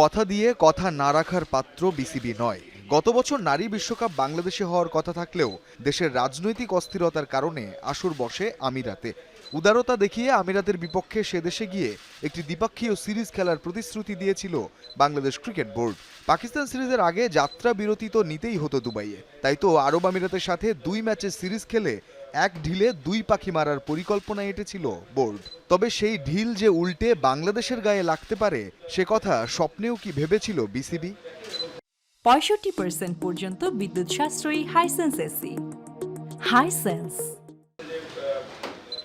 কথা দিয়ে কথা না রাখার পাত্র বিসিবি নয়। গত বছর নারী বিশ্বকাপ বাংলাদেশে হওয়ার কথা থাকলেও দেশের রাজনৈতিক অস্থিরতার কারণে আসর বসে আমিরাতে। উদারতা দেখিয়ে আমিরাতের বিপক্ষে সে দেশে গিয়ে একটি দ্বিপাক্ষীয় সিরিজ খেলার প্রতিশ্রুতি দিয়েছিল বাংলাদেশ ক্রিকেট বোর্ড। পাকিস্তান সিরিজের আগে যাত্রা বিরতি তো নিতেই হতো দুবাইয়ে। তাই তো আরব আমিরাতের সাথে দুই ম্যাচের সিরিজ খেলে এক ঢিলে দুই পাখি মারার পরিকল্পনা এঁটেছিল বোর্ড। তবে সেই ঢিল যে উল্টে বাংলাদেশের গায়ে লাগতে পারে, সে কথা স্বপ্নেও কি ভেবেছিল বিসিবি? পঁয়ষট্টি পার্সেন্ট পর্যন্ত বিদ্যুৎ সাশ্রয়ী হাইসেন্স এসি হাইসেন্স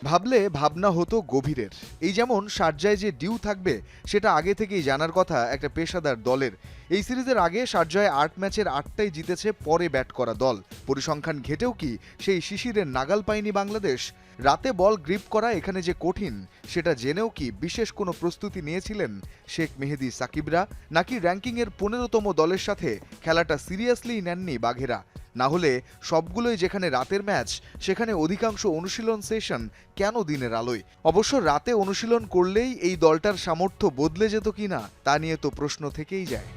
ভাবলে ভাবনা হতো গভীরের। এই যেমন শারজায় যে ডিউ থাকবে, সেটা আগে থেকেই জানার কথা একটা পেশাদার দলের। এই সিরিজের আগে শারজায় আট ম্যাচের আটটাই জিতেছে, পরে ব্যাট করা দল। পরিসংখ্যান ঘেটেও কি সেই শিশিরের নাগাল পায়নি বাংলাদেশ? রাতে বল গ্রিপ করা এখানে যে কঠিন, সেটা জেনেও কি বিশেষ কোনো প্রস্তুতি নিয়েছিলেন শেখ মেহেদি সাকিবরা? নাকি র্যাঙ্কিংয়ের পনেরোতম দলের সাথে খেলাটা সিরিয়াসলি নেননি বাঘেরা? না হলে সবগুলোই যেখানে রাতের ম্যাচ, সেখানে অধিকাংশ অনুশীলন সেশন কেন দিনের আলোয়? অবশ্য রাতে অনুশীলন করলেই এই দলটার সামর্থ্য বদলে যেত কিনা, তা নিয়ে তো প্রশ্ন থেকেই যায়।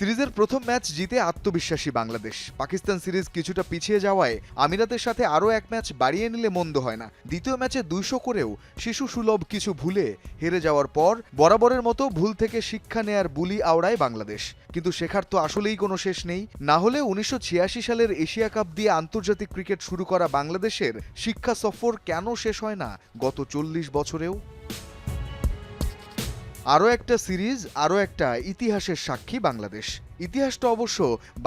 সিরিজের প্রথম ম্যাচ জিতে আত্মবিশ্বাসী বাংলাদেশ। পাকিস্তান সিরিজ কিছুটা পিছিয়ে যাওয়ায় আমিরাতের সাথে আরও এক ম্যাচ বাড়িয়ে নিলে মন্দ হয় না। দ্বিতীয় ম্যাচে দুইশো করেও শিশু সুলভ কিছু ভুলে হেরে যাওয়ার পর বরাবরের মতো ভুল থেকে শিক্ষা নেয়ার বুলি আওড়ায় বাংলাদেশ। কিন্তু শেখার তো আসলেই কোনো শেষ নেই। না হলে উনিশশো ছিয়াশি সালের এশিয়া কাপ দিয়ে আন্তর্জাতিক ক্রিকেট শুরু করা বাংলাদেশের শিক্ষা সফর কেন শেষ হয় না গত চল্লিশ বছরেও? আরও একটা সিরিজ, আরও একটা ইতিহাসের সাক্ষী বাংলাদেশ। ইতিহাসটা অবশ্য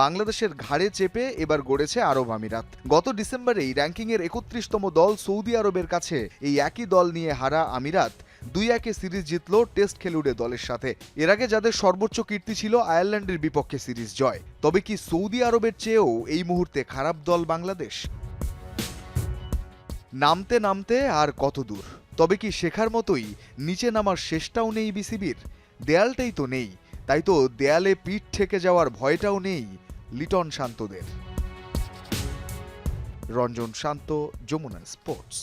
বাংলাদেশের ঘাড়ে চেপে এবার গড়েছে আরব আমিরাত। গত ডিসেম্বরেই র্যাঙ্কিংয়ের একত্রিশতম দল সৌদি আরবের কাছে এই একই দল নিয়ে হারা আমিরাত। দুই একে সিরিজ জিতল টেস্ট খেলুড়ে দলের সাথে। এর আগে যাদের সর্বোচ্চ কীর্তি ছিল আয়ারল্যান্ডের বিপক্ষে সিরিজ জয়। তবে কি সৌদি আরবের চেয়েও এই মুহূর্তে খারাপ দল বাংলাদেশ? নামতে নামতে আর কত দূর? তবে কি শেখার মতোই নিচে নামার শেষটাও নেই বিসিবির? দেয়ালটাই তো নেই, তাই তো দেয়ালে পিঠ ঠেকে যাওয়ার ভয়টাও নেই লিটন শান্তদের। রঞ্জন শান্ত, যমুনা স্পোর্টস।